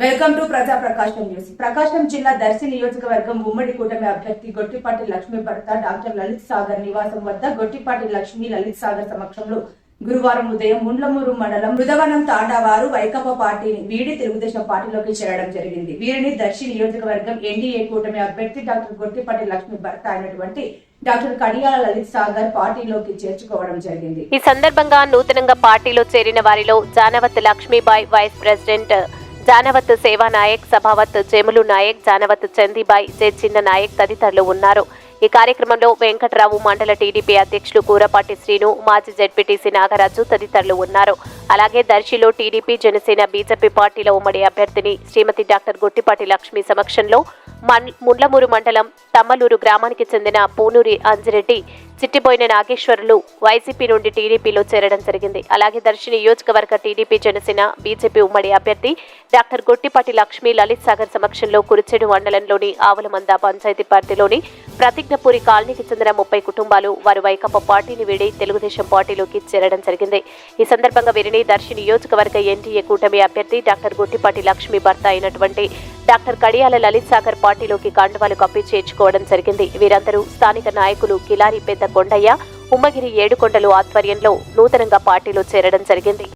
Welcome to ప్రజా ప్రకాశం news. ప్రకాశం జిల్లా దర్శి నియోజకవర్గం ఉమ్మడి కూటమి అభ్యర్థి గొట్టిపాటి లక్ష్మీ భర్త డాక్టర్ లలిత్ సాగర్ నివాసం వద్ద గొట్టిపాటి లక్ష్మి లలిత్ సాగర్ సమక్షంలో గురువారం ఉదయం ముండ్లమూరు మండలం మృదవనం తాండావారు వైకప్ప పార్టీని వీడి తెలుగుదేశం పార్టీలోకి చేరడం జరిగింది. వీరిని దర్శి నియోజకవర్గం ఎన్డీఏ కూటమి అభ్యర్థి డాక్టర్ గొట్టిపాటి లక్ష్మి భర్త అయినటువంటి డాక్టర్ కడియాల లలిత్ సాగర్ పార్టీలోకి చేర్చుకోవడం జరిగింది. ఈ సందర్భంగా నూతనంగా పార్టీలో చేరిన వారిలో Janavath Lakshmibai vice president Janavath Seva Nayak Sabhavath Chemulu Nayak Janavath Chandibai J Chinna Nayak తదితరులు ఉన్నారు. ఈ కార్యక్రమంలో వెంకట్రావు మండల టీడీపీ అధ్యక్షులు కూరపాటి శ్రీను మాజీ జెడ్పీటీసీ నాగరాజు తదితరులు ఉన్నారు. అలాగే దర్శిలో టీడీపీ జనసేన బీజేపీ పార్టీల ఉమ్మడి అభ్యర్థిని శ్రీమతి డాక్టర్ గుట్టిపాటి లక్ష్మి సమక్షంలో ముండ్లమూరు మండలం తమ్మలూరు గ్రామానికి చెందిన పూనూరి అంజిరెడ్డి చిట్టిపోయిన నాగేశ్వరులు వైసీపీ నుండి టీడీపీలో చేరడం జరిగింది. అలాగే దర్శి నియోజకవర్గ టీడీపీ జనసేన బీజేపీ ఉమ్మడి అభ్యర్థి డాక్టర్ గొట్టిపాటి లక్ష్మి లలిత్ సాగర్ సమక్షంలో కురిచేడు మండలంలోని ఆవులమంద పంచాయతీ పరిధిలోని ప్రతిజ్ఞపూరి కాలనీకి చెందిన ముప్పై కుటుంబాలు వారు వైకప్ప పార్టీని వీడి తెలుగుదేశం పార్టీలోకి చేరడం జరిగింది. ఈ సందర్భంగా వీరిని దర్శి నియోజకవర్గ ఎన్డీఏ కూటమి అభ్యర్థి డాక్టర్ గుట్టిపాటి లక్ష్మీ భర్త అయినటువంటి డాక్టర్ కడియాల లలిత్ సాగర్ పార్టీలోకి కండువాలు కప్పి చేర్చుకోవడం జరిగింది. వీరందరూ స్థానిక నాయకులు కిలారి పెద్ద కొండయ్య ఉమ్మగిరి ఏడుకొండలు ఆధ్వర్యంలో నూతనంగా పార్టీలో చేరడం జరిగింది.